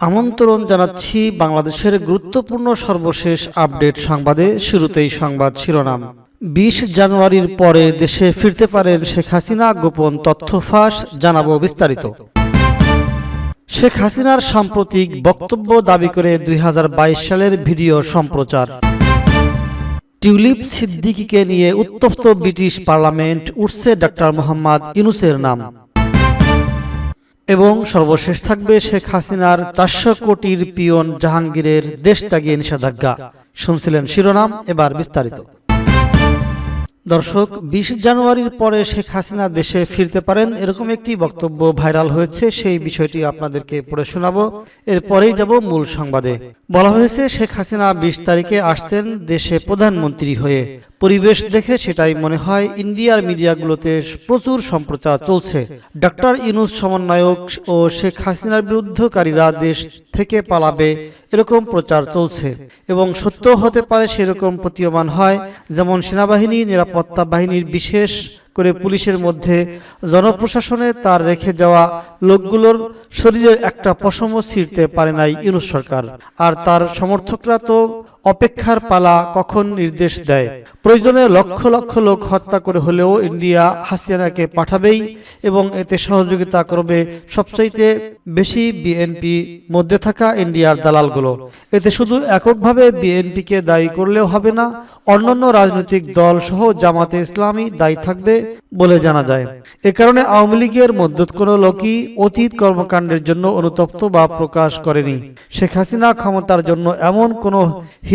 আমন্ত্রণ জানাচ্ছি বাংলাদেশের গুরুত্বপূর্ণ সর্বশেষ আপডেট সংবাদে। শুরুতেই সংবাদ শিরোনাম। বিশ জানুয়ারির পরে দেশে ফিরতে পারেন শেখ হাসিনা, গোপন তথ্য ফাঁস, জানাব বিস্তারিত। শেখ হাসিনার সাম্প্রতিক বক্তব্য দাবি করে দুই হাজার বাইশ সালের ভিডিও সম্প্রচার। টিউলিপ সিদ্দিকিকে নিয়ে উত্তপ্ত ব্রিটিশ পার্লামেন্ট উঠছে ডক্টর মোহাম্মদ ইউনুসের নাম। এবং সর্বশেষ থাকবে শেখ হাসিনার চারশো কোটির পিয়ন জাহাঙ্গীরের দেশ ত্যাগে নিষেধাজ্ঞা। শুনছিলেন শিরোনাম, এবার বিস্তারিত। দর্শক, বিশ জানুয়ারির পরে শেখ হাসিনা দেশে ফিরতে পারেন এরকম একটি বক্তব্য ভাইরাল হয়েছে, সেই বিষয়টি আপনাদেরকে পড়ে শোনাবো। এরপরেই যাব মূল সংবাদে। বলা হয়েছে, শেখ হাসিনা বিশ তারিখে আসছেন দেশে প্রধানমন্ত্রী হয়ে। পরিবেশ দেখে সেটাই মনে হয় ইন্ডিয়ার মিডিয়াগুলোতে প্রচুর সম্প্রচার চলছে। ডক্টর ইনুস সমন্বয়ক ও শেখ হাসিনার বিরুদ্ধকারীরা দেশ থেকে পালাবে এরকম প্রচার চলছে এবং সত্য হতে পারে সেরকম প্রতীয়মান হয়, যেমন সেনাবাহিনী, নিরাপত্তা বাহিনীর বিশেষ করে পুলিশের মধ্যে জনপ্রশাসনে তার রেখে যাওয়া লোকগুলোর শরীরের একটা পশমও ছিঁড়তে পারে নাই ইউনুস সরকার। আর তার সমর্থকরা তো অপেক্ষার পালা কখন নির্দেশ দেয়? প্রয়োজনে লক্ষ লক্ষ লোক হত্যা করে হলেও ইন্ডিয়া হাসিনাকে পাঠাবেই এবং এতে সহযোগিতা করবে সবচাইতে বেশি বিএনপি মধ্যে থাকা ইন্ডিয়ার দালালগুলো। এতে শুধু এককভাবে বিএনপিকে দায়ী করলেও হবে না, অন্যান্য রাজনৈতিক দল সহ জামাতে ইসলামী দায়ী থাকবে বলে জানা যায়। এ কারণে আওয়ামী লীগের মধ্যে কোনো লোকই অতীত কর্মকাণ্ডের জন্য অনুতপ্ত বা প্রকাশ করেনি। শেখ হাসিনা ক্ষমতার জন্য এমন কোনো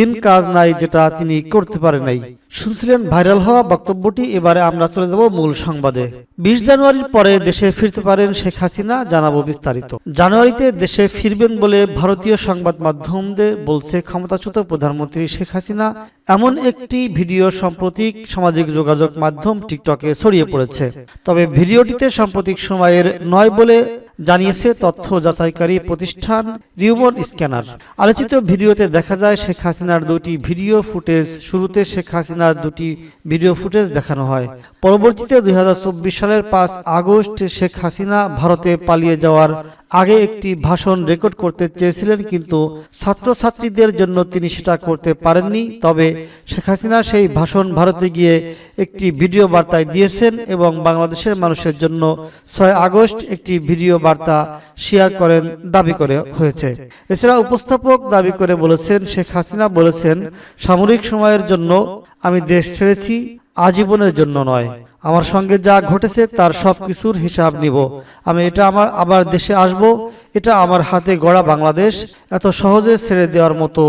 হীন কাজ নাই যেটা তিনি করতে পারে নাই। শুনছিলেন ভাইরাল হওয়া বক্তব্যটি, এবারে আমরা চলে যাব মূল সংবাদে। বিশ জানুয়ারির পরে দেশে ফিরতে পারেন শেখ হাসিনা, জানাব বিস্তারিত। জানুয়ারিতে দেশে ফিরবেন বলে ভারতীয় সংবাদ মাধ্যমদের বলছে ক্ষমতাচ্যুত প্রধানমন্ত্রী শেখ হাসিনা। এমন একটি ভিডিও সাম্প্রতিক সামাজিক যোগাযোগ মাধ্যম টিকটকে ছড়িয়ে পড়েছে। তবে ভিডিওটিতে সাম্প্রতিক সময়ের নয় বলে জানিয়েছে তথ্য যাচাইকারী প্রতিষ্ঠান রিউমন স্ক্যানার। আলোচিত ভিডিওতে দেখা যায় শেখ হাসিনার দুটি ভিডিও ফুটেজ। শুরুতে শেখ হাসিনার দুটি ভিডিও ফুটেজ দেখানো হয়। পরবর্তীতে দুই হাজার চব্বিশ সালের পাঁচ আগস্ট শেখ হাসিনা ভারতে পালিয়ে যাওয়ার আগে একটি ভাষণ রেকর্ড করতে চেয়েছিলেন, কিন্তু ছাত্রছাত্রীদের জন্য তিনি সেটা করতে পারেননি। তবে শেখ হাসিনা সেই ভাষণ ভারতে গিয়ে একটি ভিডিও বার্তায় দিয়েছেন এবং বাংলাদেশের মানুষের জন্য ছয় আগস্ট একটি ভিডিও বার্তা শেয়ার করেন, দাবি করে হয়েছে। এছাড়া উপস্থাপক দাবি করে বলেছেন, শেখ হাসিনা বলেছেন, সামরিক সময়ের জন্য আমি দেশ ছেড়েছি, আজীবনের জন্য নয়। আমার সঙ্গে যা ঘটেছে তার সব কিছুর হিসাব নিব। আমি এটা আমার, আবার দেশে আসব, এটা আমার হাতে গড়া বাংলাদেশ, এত সহজে ছেড়ে দেওয়ার মতো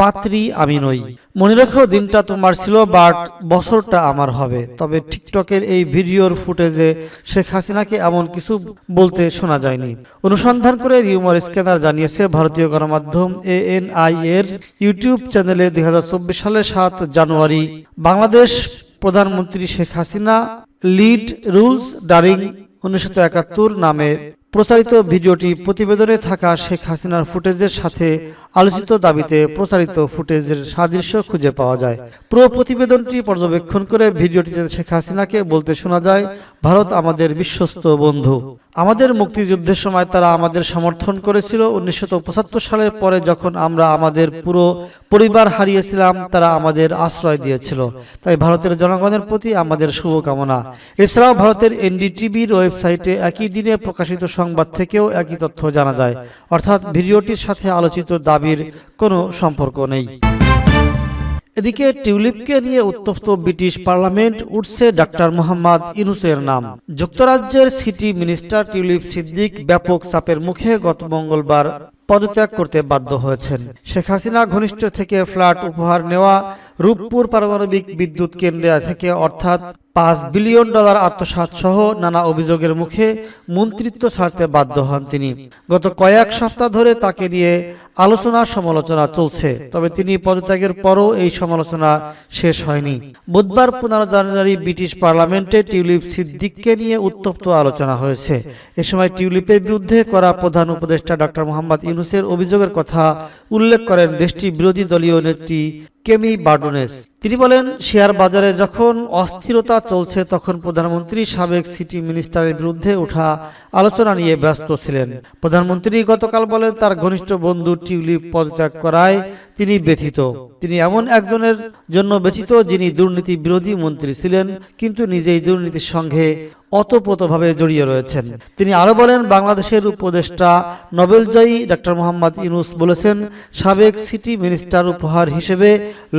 পাত্রী আমি নই। মনে রেখো দিনটা তোমার ছিল, বাট বছরটা আমার হবে। তবে টিকটকের এই ভিডিওর ফুটেজে শেখ হাসিনাকে এমন কিছু বলতে শোনা যায়নি। অনুসন্ধান করে রিউমার স্ক্যানার জানিয়েছে, ভারতীয় গণমাধ্যম এএনআই এর ইউটিউব চ্যানেলে দুই হাজার চব্বিশ সালের সাত জানুয়ারি বাংলাদেশ প্রধানমন্ত্রী Sheikh Hasina lead rules during উনিশশো একাত্তর নামে প্রচারিত ভিডিওটি প্রতিবেদনে থাকা শেখ হাসিনার ফুটেজের সাথে আলোচিত দাবিতে প্রচারিত ফুটেজের সাদৃশ্য খুঁজে পাওয়া যায়। পুরো প্রতিবেদনটি পর্যবেক্ষণ করে ভিডিওটিতে শেখ হাসিনাকে বলতে শোনা যায়, ভারত আমাদের বিশ্বস্ত বন্ধু। আমাদের মুক্তিযুদ্ধের সময় তারা আমাদের সমর্থন করেছিল। উনিশশো সালের পরে যখন আমরা আমাদের পুরো পরিবার হারিয়েছিলাম, তারা আমাদের আশ্রয় দিয়েছিল। তাই ভারতের জনগণের প্রতি আমাদের শুভকামনা। এছাড়াও ভারতের এনডিটিভির ওয়েবসাইটে একই দিনে প্রকাশিত সংবাদ থেকেও একই তথ্য জানা যায়। অর্থাৎ ভিডিওটির সাথে আলোচিত দাবির কোনো সম্পর্ক নেই। এদিকে টিউলিপকে নিয়ে উত্তপ্ত ব্রিটিশ পার্লামেন্ট উঠছে ডাক্তার মোহাম্মদ ইনুসের নাম। যুক্তরাজ্যের সিটি মিনিস্টার টিউলিপ সিদ্দিক ব্যাপক চাপের মুখে গত মঙ্গলবার পদত্যাগ করতে বাধ্য হয়েছেন। শেখ হাসিনা ঘনিষ্ঠ থেকে ফ্ল্যাট উপহার নেওয়া, রূপপুর পারমাণবিক বিদ্যুৎ কেন্দ্র থেকে অর্থাৎ পাঁচ বিলিয়ন ডলার আত্মসাত সহ নানা অভিযোগের মুখে মন্ত্রিত্ব ছাড়তে বাধ্য হন তিনি। গত কয়েক সপ্তাহ ধরে তাকে নিয়ে আলোচনা সমালোচনা চলছে, তবে তিনি পদত্যাগের পরও এই সমালোচনা শেষ হয়নি। বুধবার পনেরো জানুয়ারি ব্রিটিশ পার্লামেন্টে টিউলিপ সিদ্দিককে নিয়ে উত্তপ্ত আলোচনা হয়েছে। এ সময় টিউলিপের বিরুদ্ধে করা প্রধান উপদেষ্টা ডক্টর মোহাম্মদ ইউনুসের অভিযোগের কথা উল্লেখ করেন দেশটি বিরোধী দলীয় নেত্রী কেমি বার্ডোনেস। তিনি বলেন, শেয়ার বাজারে যখন অস্থিরতা চলছে, তখন প্রধানমন্ত্রী সাবেক সিটি মিনিস্টারের বিরুদ্ধে ওঠা আলোচনা নিয়ে ব্যস্ত ছিলেন। প্রধানমন্ত্রী গতকাল বলেন, তার ঘনিষ্ঠ বন্ধু টিউলিপ পদত্যাগ করায় তিনি ব্যথিত। তিনি এমন একজনের জন্য ব্যথিত যিনি দুর্নীতি বিরোধী মন্ত্রী ছিলেন, কিন্তু নিজেই দুর্নীতির সঙ্গে অতপ্রতভাবে জড়িয়ে রয়েছেন। তিনি আরও বলেন, বাংলাদেশের উপদেষ্টা নোবেলজয়ী ডক্টর মোহাম্মদ ইউনুস বলেছেন, সাবেক সিটি মিনিস্টার উপহার হিসেবে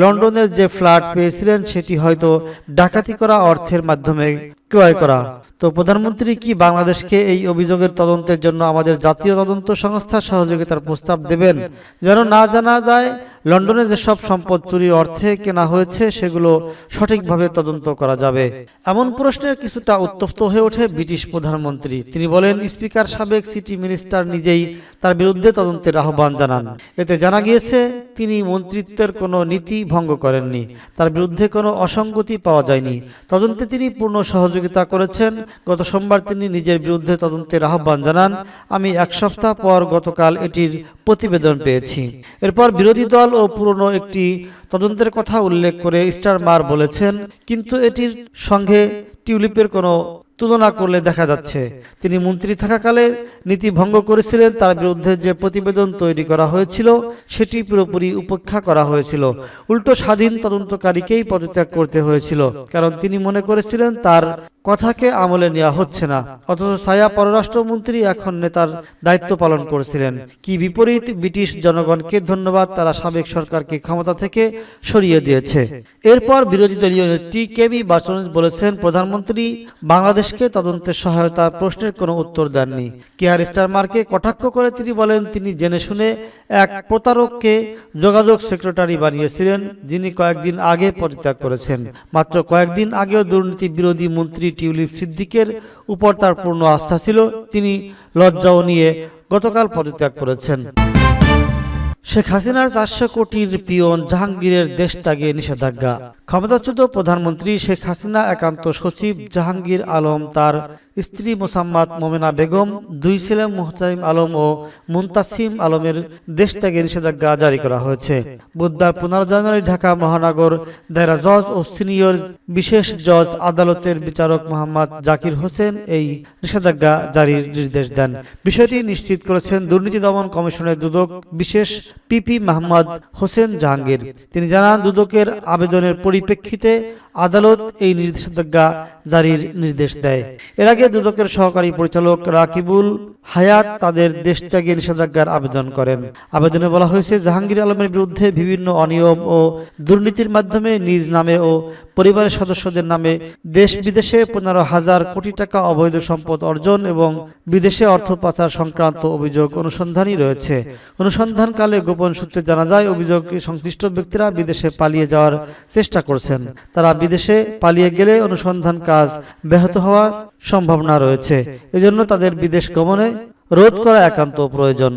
লন্ডনের যে ফ্ল্যাট পেয়েছিলেন সেটি হয়তো ডাকাতি করা অর্থের মাধ্যমে ক্রয় করা। তো প্রধানমন্ত্রী কি বাংলাদেশকে এই অভিযোগের তদন্তের জন্য আমাদের জাতীয় তদন্ত সংস্থা সহযোগিতার প্রস্তাব দেবেন? যেন না জানা যায় লন্ডনে যেসব সম্পদ চুরির অর্থে কেনা হয়েছে, সেগুলো সঠিকভাবে তদন্ত করা যাবে। এমন প্রশ্নের কিছুটা উত্তপ্ত হয়ে ওঠে ব্রিটিশ প্রধানমন্ত্রী। তিনি বলেন, স্পিকার সাবেক সিটি মিনিস্টার নিজেই তার বিরুদ্ধে তদন্তের আহ্বান জানান। এতে জানা গিয়েছে, তিনি মন্ত্রিত্বের কোনো নীতি ভঙ্গ করেননি। তার বিরুদ্ধে কোনো অসঙ্গতি পাওয়া যায়নি। তদন্তে তিনি পূর্ণ সহযোগিতা করেছেন। গত সোমবার তিনি নিজের বিরুদ্ধে তদন্তের আহ্বান জানান, আমি এক সপ্তাহ পর গতকাল এটির প্রতিবেদন পেয়েছি। এরপর বিরোধী দল ও পুরনো একটি তদন্তের কথা উল্লেখ করে স্টার মার বলেছেন, কিন্তু এটির সঙ্গে টিউলিপের কোনো তুলনা করলে দেখা যাচ্ছে, তিনি মন্ত্রী থাকাকালে নীতি ভঙ্গ করেছিলেন, তার বিরুদ্ধে যে প্রতিবেদন তৈরি করা হয়েছিল, সেটি পুরোপুরি উপেক্ষা করা হয়েছিল। উল্টো স্বাধীন তদন্তকারীকেই পদত্যাগ করতে হয়েছিল, কারণ তিনি মনে করেছিলেন তার কথাকে আমলে নেওয়া হচ্ছে না। অথচ ছায়া পররাষ্ট্রমন্ত্রী এখন নেতার দায়িত্ব পালন করেছিলেন। কি বিপরীত, ব্রিটিশ জনগণকে ধন্যবাদ, তারা সাবেক সরকারকে ক্ষমতা থেকে সরিয়ে দিয়েছে। এরপর বিরোধী দলীয় নেত্রী কেবি বাচনস বলেছেন, প্রধানমন্ত্রী বাংলাদেশকে তদন্তের সহায়তা প্রশ্নের কোনো উত্তর দেননি। কেয়ার স্টারমারকে কটাক্ষ করে তিনি বলেন, তিনি জেনে শুনে এক প্রতারককে যোগাযোগ সেক্রেটারি বানিয়েছিলেন, যিনি কয়েকদিন আগে পদত্যাগ করেছেন। মাত্র কয়েকদিন আগেও দুর্নীতি বিরোধী মন্ত্রী টিউলিপ সিদ্দিকের উপর তার পূর্ণ আস্থা ছিল, তিনি লজ্জাও নিয়ে গতকাল পদত্যাগ করেছেন। শেখ হাসিনার চারশো কোটির পিয়ন জাহাঙ্গীরের দেশ ত্যাগে নিষেধাজ্ঞা। ক্ষমতাচ্যুত প্রধানমন্ত্রী শেখ হাসিনা একান্ত সচিব জাহাঙ্গীর আলম তার স্ত্রী মোসাম্মদ মোমেনা বেগম, দুই ছেলে মোহতাইম আলম ও মুন্তাসিম আলমের দেশ ত্যাগে নিষেধাজ্ঞা জারি করা হয়েছে। বুধবার পনেরো জানুয়ারি ঢাকা মহানগর দায়রা জজ ও সিনিয়র বিশেষ জজ আদালতের বিচারক মোহাম্মদ জাকির হোসেন এই নিষেধাজ্ঞা জারির নির্দেশ দেন। বিষয়টি নিশ্চিত করেছেন দুর্নীতি দমন কমিশনের দুদক বিশেষ পিপি মাহমদ হোসেন জাহাঙ্গীর তিনি জানান, দুদকের আবেদনের পরিপ্রেক্ষিতে আদালত এই নিষেধাজ্ঞা জারির নির্দেশ দেয়। এর আগে দুদকের সহকারী পরিচালক রাকিবুল হায়াত তাদের দেশ ত্যাগে নিষেধাজ্ঞার আবেদন করেন। আবেদনে বলা হয়েছে, জাহাঙ্গীর আলমের বিরুদ্ধে বিভিন্ন অনিয়ম ও দুর্নীতির মাধ্যমে নিজ নামে ও পরিবারের সদস্যদের নামে দেশ বিদেশে পনেরো হাজার কোটি টাকা অবৈধ সম্পদ অর্জন এবং বিদেশে অর্থ পাচার সংক্রান্ত অভিযোগ অনুসন্ধানই রয়েছে। অনুসন্ধানকালে গোপন সূত্রে জানা যায়, অভিযোগ সংশ্লিষ্ট ব্যক্তিরা বিদেশে পালিয়ে যাওয়ার চেষ্টা করছেন। তারা বিদেশে পালিয়ে গেলে অনুসন্ধান কাজ ব্যাহত হওয়ার সম্ভাবনা রয়েছে। এজন্য তাদের বিদেশ গমনে রোধ করা একান্ত প্রয়োজন।